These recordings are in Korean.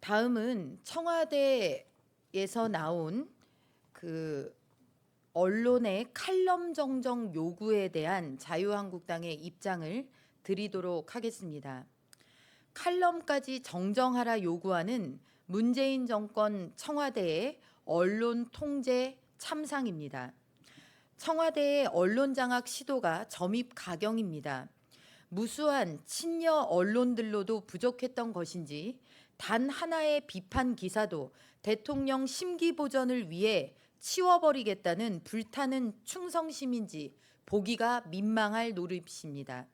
다음은 청와대에서 나온 그 언론의 칼럼 정정 요구에 대한 자유한국당의 입장을 드리도록 하겠습니다. 칼럼까지 정정하라 요구하는 문재인 정권 청와대의 언론 통제 참상입니다. 청와대의 언론 장악 시도가 점입 가경입니다. 무수한 친여 언론들로도 부족했던 것인지 단 하나의 비판 기사도 대통령 심기 보전을 위해 치워버리겠다는 불타는 충성심인지 보기가 민망할 노릇입니다.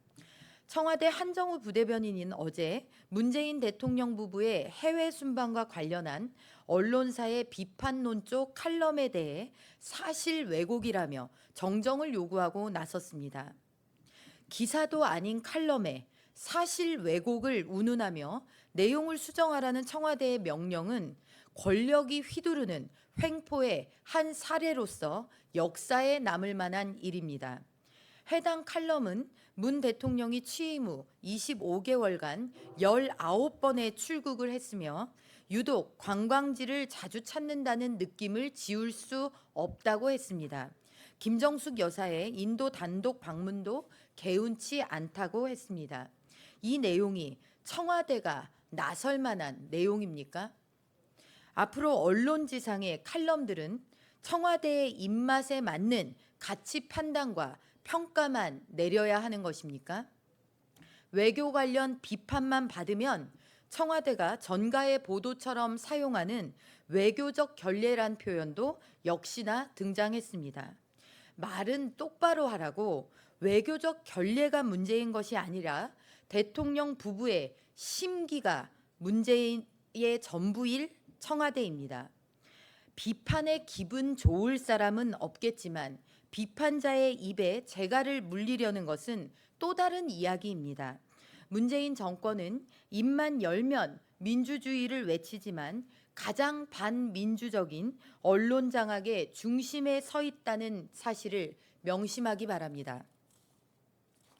청와대 한정우 부대변인인 어제 문재인 대통령 부부의 해외 순방과 관련한 언론사의 비판론 쪽 칼럼에 대해 사실 왜곡이라며 정정을 요구하고 나섰습니다. 기사도 아닌 칼럼에 사실 왜곡을 운운하며 내용을 수정하라는 청와대의 명령은 권력이 휘두르는 횡포의 한 사례로서 역사에 남을 만한 일입니다. 해당 칼럼은 문 대통령이 취임 후 25개월간 19번의 출국을 했으며 유독 관광지를 자주 찾는다는 느낌을 지울 수 없다고 했습니다. 김정숙 여사의 인도 단독 방문도 개운치 않다고 했습니다. 이 내용이 청와대가 나설 만한 내용입니까? 앞으로 언론지상의 칼럼들은 청와대의 입맛에 맞는 가치 판단과 평가만 내려야 하는 것입니까? 외교 관련 비판만 받으면 청와대가 전가의 보도처럼 사용하는 외교적 결례란 표현도 역시나 등장했습니다. 말은 똑바로 하라고 외교적 결례가 문제인 것이 아니라 대통령 부부의 심기가 문제의 전부일 청와대입니다. 비판에 기분 좋을 사람은 없겠지만 비판자의 입에 재갈을 물리려는 것은 또 다른 이야기입니다. 문재인 정권은 입만 열면 민주주의를 외치지만 가장 반민주적인 언론 장악의 중심에 서 있다는 사실을 명심하기 바랍니다.